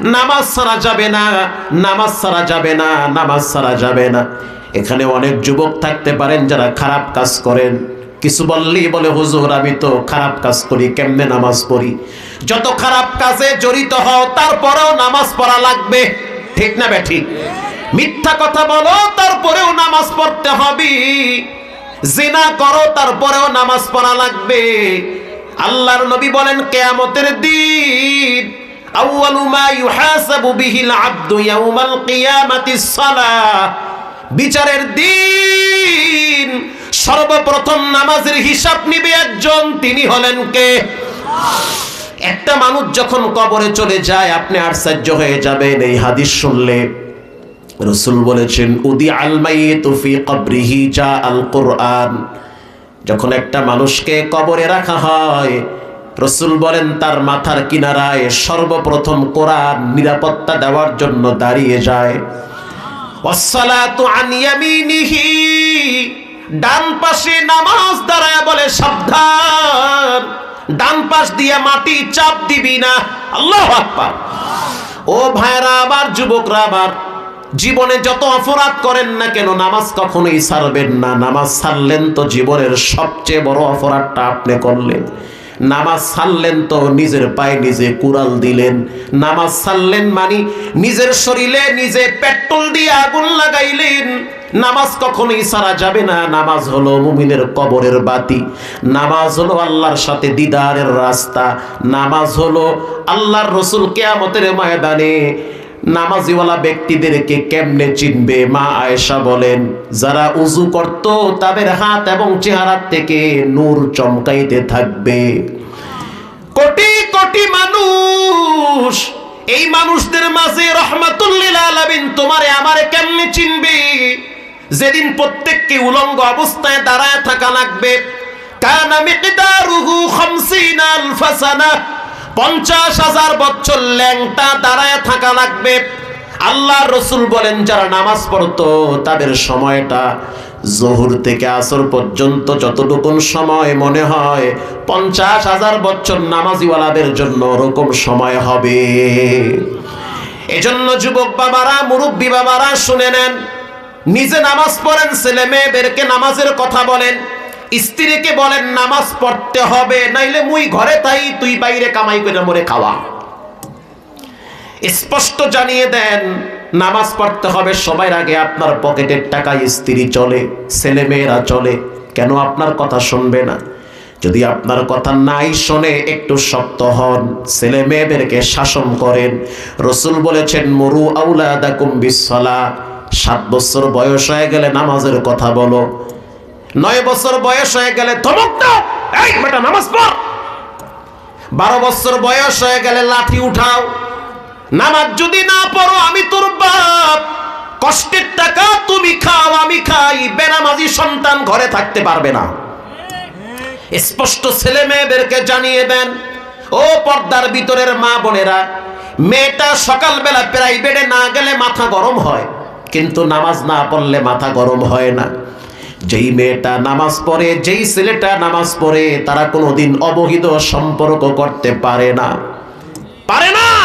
নামাজ সারা যাবে না, নামাজ সারা যাবে না, নামাজ সারা যাবে না। এখানে অনেক যুবক থাকতে পারেন যারা খারাপ কাজ করেন। কিছু বললেই বলে, হুজুর, আমি তো খারাপ কাজ করি, কেমনে নামাজ পড়ি? যত খারাপ কাজে জড়িত হও, তারপরেও নামাজ পড়া লাগবে। ঠিক না বে ঠিক মিথ্যা কথা বলো, তারপরেও নামাজ পড়তে হবে। জিনা করো, তারপরেও নামাজ পড়া লাগবে। আল্লাহর নবী বলেন, কেয়ামতের দিন আউয়ালু মা ইউহাসাবু বিহিল আবদু ইয়াউমাল কিয়ামাতিস সালাহ বিচারের দিন সর্বপ্রথম নামাজের হিসাব নিবে একজন, তিনি হলেন কে? একটা মানুষ যখন কবরে চলে যায়, আপনি আশ্চর্য হয়ে যাবেন, এই হাদিস শুনলে। রসুল বলেছেন উদি আলমাই তুফি কবরিহি যা আল কোরআন। যখন একটা মানুষকে কবরে রাখা হয় রসুল বলেন, তার মাথার কিনারায় সর্বপ্রথম কোরআন নিরাপত্তা দেওয়ার জন্য দাঁড়িয়ে যায়। ডান পাশে নামাজ দাঁড়ায় বলে, সাবধান, ডান পাশ দিয়ে মাটি চাপ দিবি না। আল্লাহ আকবার। ও ভাইরা আবার যুবকরা আবার জীবনে যত অপরাধ করেন না কেন, নামাজ কখনোই ছাড়বেন না। নামাজ ছাড়লেন তো জীবনের সবচেয়ে বড় অপরাধটা আপনি করলেন। নামাজ ছাড়লেন তো নিজের পায়ে নিজে কুড়াল দিলেন। নামাজ ছাড়লেন মানে নিজের শরীরে নিজে পেট্রোল দিয়ে আগুন লাগাইলেন। নামাজ কখনোই সারা যাবে না। নামাজ হলো মুমিনের কবরের বাতি। নামাজ হলো আল্লাহর সাথে দিদারের রাস্তা। নামাজ হলো আল্লাহর রসুল কেয়ামতের ময়দানে নামাজিওয়ালা ব্যক্তিদেরকে কেমনে চিনবে? মা আয়েশা বলেন, যারা উজু করত, তাদের হাত এবং চেহারা থেকে নূর চমকাইতে থাকবে। কোটি কোটি মানুষ, এই মানুষদের মাঝে রহমাতুল্লিল আলামিন তোমারে আমারে কেমনে চিনবে? যেদিন প্রত্যেককে উলঙ্গ অবস্থায় দাঁড়ায় থাকা লাগবে। কানা মিকদারুহু খামসিনা আলফা সানা পঞ্চাশ হাজার বছর ল্যাংটা দাঁড়ায় থাকা লাগবে। আল্লাহ রসুল বলেন, যারা নামাজ পড়তো, তাদের সময়টা জহুর থেকে আসর পর্যন্ত যতটুকুন সময় মনে হয়, পঞ্চাশ হাজার বছর নামাজিওয়ালাদের জন্য ওরকম সময় হবে। এজন্য যুবক বাবারা, মুরব্বী বাবারা, শুনে নেন। নিজে নামাজ পড়েন ছেলে মেয়েদেরকে নামাজের কথা বলেন। স্ত্রীকে বলেন, নামাজ পড়তে হবে, নাইলে মুই ঘরে তাই, তুই বাইরে কামাই করে মরে খাওয়া। স্পষ্ট জানিয়ে দেন, নামাজ পড়তে হবে, সবার আগে আপনার পকেটের টাকায় স্ত্রী চলে ছেলে মেয়েরা চলে। কেন আপনার কথা শুনবে না? যদি আপনার কথা নাই শোনে, একটু শক্ত হন। ছেলে মেয়েদেরকে শাসন করেন। রসুল বলেছেন, মরু আউলাদাকুম বিসলা সাত বছর বয়স হয়ে গেলে নামাজের কথা বলো। নয় বছর বয়স হয়ে গেলে ধমক দাও। এই বেটা, নামাজ পড়। বারো বছর বয়স হয়ে গেলে লাঠি উঠাও। নামাজ যদি না পড়ো, আমি তোর বাপ। কষ্টের টাকা তুমি খাও, আমি খাই। বেনামাজি সন্তান ঘরে থাকতে পারবে না। স্পষ্ট ছেলে মেয়েদেরকে জানিয়ে দেন, ও পর্দার ভিতরের মা বোনেরা, মেয়েটা সকালবেলা প্রাইভেটে না গেলে মাথা গরম হয়। কিন্তু নামাজ না পড়লে মাথা গরম হয় না। যেই মেয়েটা নামাজ পড়ে, যেই ছেলেটা নামাজ পড়ে, তারা কোনোদিন অবহিত সম্পর্ক করতে পারে না। পারে না!